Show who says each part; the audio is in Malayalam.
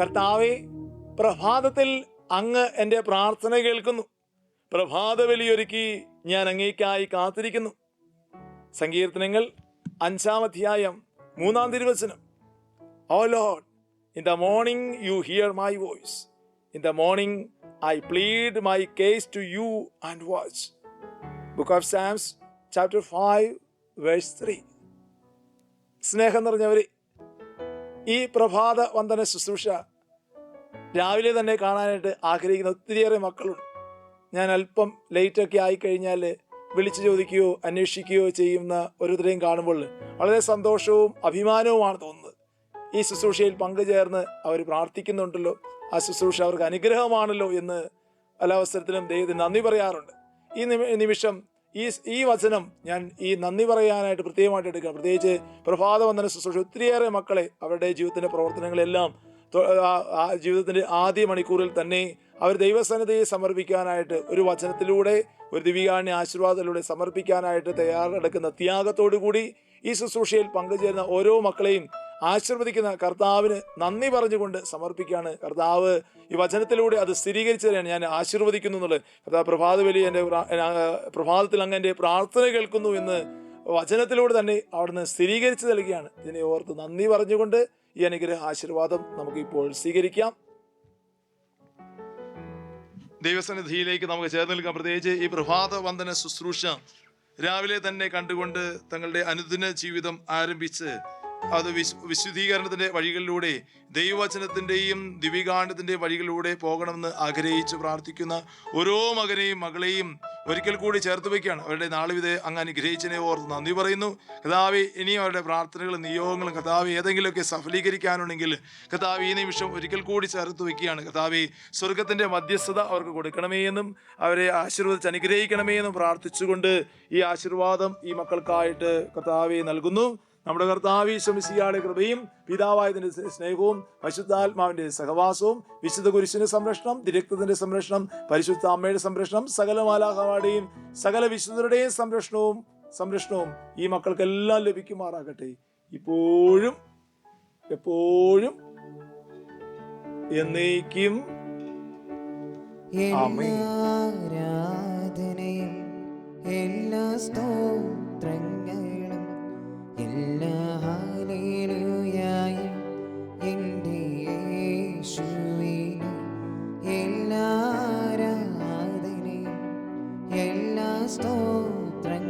Speaker 1: കർത്താവെ പ്രഭാതത്തിൽ അങ്ങ് എന്റെ പ്രാർത്ഥന കേൾക്കുന്നു. പ്രഭാത ബലിയൊരുക്കി ഞാൻ അങ്ങേക്കായി കാത്തിരിക്കുന്നു. സങ്കീർത്തനങ്ങൾ അഞ്ചാം അധ്യായം മൂന്നാം തിരുവചനം. O Lord in the morning you hear my voice in the morning I plead my case to you and watch book of Psalms chapter five verse three സ്നേഹം നിറഞ്ഞവരെ ഈ പ്രഭാത വന്ദന ശുശ്രൂഷ രാവിലെ തന്നെ കാണാനായിട്ട് ആഗ്രഹിക്കുന്ന ഒത്തിരിയേറെ മക്കളുണ്ട്. ഞാൻ അല്പം ലേറ്റൊക്കെ ആയിക്കഴിഞ്ഞാൽ വിളിച്ചു ചോദിക്കുകയോ അന്വേഷിക്കുകയോ ചെയ്യുന്ന ഓരോരുത്തരെയും കാണുമ്പോൾ വളരെ സന്തോഷവും അഭിമാനവുമാണ് തോന്നുന്നത്. ഈ ശുശ്രൂഷയിൽ പങ്കുചേർന്ന് അവർ പ്രാർത്ഥിക്കുന്നുണ്ടല്ലോ. ആ ശുശ്രൂഷ അവർക്ക് അനുഗ്രഹമാണല്ലോ എന്ന് പല ദൈവത്തിന് നന്ദി പറയാറുണ്ട്. ഈ നിമി- നിമിഷം ഈ ഈ വചനം ഞാൻ ഈ നന്ദി പറയാനായിട്ട് പ്രത്യേകമായിട്ട് എടുക്കുക പ്രത്യേകിച്ച് പ്രഭാത വന്ദന ശുശ്രൂഷ ഒത്തിരിയേറെ മക്കളെ അവരുടെ ജീവിതത്തിന്റെ പ്രവർത്തനങ്ങളെല്ലാം ജീവിതത്തിന്റെ ആദ്യ മണിക്കൂറിൽ തന്നെ അവർ ദൈവസന്നിധിയെ സമർപ്പിക്കാനായിട്ട് ഒരു വചനത്തിലൂടെ ഒരു ദിവികാണ്യ ആശീർവാദത്തിലൂടെ സമർപ്പിക്കാനായിട്ട് തയ്യാറെടുക്കുന്ന ത്യാഗത്തോടു കൂടി ഈ ശുശ്രൂഷയിൽ പങ്കുചേരുന്ന ഓരോ മക്കളെയും ആശീർവദിക്കുന്ന കർത്താവിന് നന്ദി പറഞ്ഞുകൊണ്ട് സമർപ്പിക്കുകയാണ്. കർത്താവ് ഈ വചനത്തിലൂടെ അത് സ്ഥിരീകരിച്ചതിനാണ് ഞാൻ ആശീർവദിക്കുന്നു എന്നുള്ളത്. കർത്താവ് പ്രഭാത വലിയ എന്റെ പ്രാ- പ്രഭാതത്തിൽ അങ്ങ് എന്റെ പ്രാർത്ഥന കേൾക്കുന്നു എന്ന് വചനത്തിലൂടെ തന്നെ അവിടുന്ന് സ്ഥിരീകരിച്ചു നൽകുകയാണ് ഇതിനെ ഓർത്ത് നന്ദി പറഞ്ഞുകൊണ്ട് ഈ അനുഗ്രഹ ആശീർവാദം നമുക്ക് ഇപ്പോൾ സ്വീകരിക്കാം. ദൈവസന്നിധിയിലേക്ക് നമുക്ക് ചേർന്ന് നിൽക്കാം. പ്രത്യേകിച്ച് ഈ പ്രഭാത വന്ദന ശുശ്രൂഷ രാവിലെ തന്നെ കണ്ടുകൊണ്ട് തങ്ങളുടെ അനുദിന ജീവിതം ആരംഭിച്ച് അത് വിശ് വിശുദ്ധീകരണത്തിന്റെ വഴികളിലൂടെ ദൈവവചനത്തിന്റെയും ദിവികാണ്ഡത്തിന്റെ വഴികളിലൂടെ പോകണമെന്ന് ആഗ്രഹിച്ച് പ്രാർത്ഥിക്കുന്ന ഓരോ മകനെയും മകളെയും ഒരിക്കൽ കൂടി ചേർത്ത് വയ്ക്കുകയാണ്. അവരുടെ നാളുവിധെ അങ്ങ് അനുഗ്രഹിച്ചതിനെ ഓർത്ത് നന്ദി പറയുന്നു. കഥാവി ഇനിയും അവരുടെ പ്രാർത്ഥനകളും നിയോഗങ്ങളും കഥാവി ഏതെങ്കിലുമൊക്കെ സഫലീകരിക്കാനുണ്ടെങ്കിൽ കഥാവി ഈ നിമിഷം ഒരിക്കൽ കൂടി ചേർത്ത് വയ്ക്കുകയാണ്. കഥാവി സ്വർഗത്തിന്റെ മധ്യസ്ഥത അവർക്ക് കൊടുക്കണമേ എന്നും അവരെ ആശീർവദിച്ച് അനുഗ്രഹിക്കണമേ എന്നും പ്രാർത്ഥിച്ചുകൊണ്ട് ഈ ആശീർവാദം ഈ മക്കൾക്കായിട്ട് കഥാവി നൽകുന്നു. നമ്മുടെ കർത്താവി ശമിസിയാടെ കൃപയും പിതാവായതിന്റെ സ്നേഹവും പരിശുദ്ധാത്മാവിന്റെ സഹവാസവും വിശുദ്ധ കുരിശിന്റെ സംരക്ഷണം തിരക്തത്തിന്റെ സംരക്ഷണം പരിശുദ്ധ അമ്മയുടെ സംരക്ഷണം സകല മാലാഹമാരുടെയും സകല വിശുദ്ധരുടെയും സംരക്ഷണവും സംരക്ഷണവും ഈ മക്കൾക്കെല്ലാം ലഭിക്കുമാറാകട്ടെ ഇപ്പോഴും എപ്പോഴും എന്നേക്കും.
Speaker 2: എല്ലാ സ്തോ എല്ലാ സ്തോത്രങ്ങൾ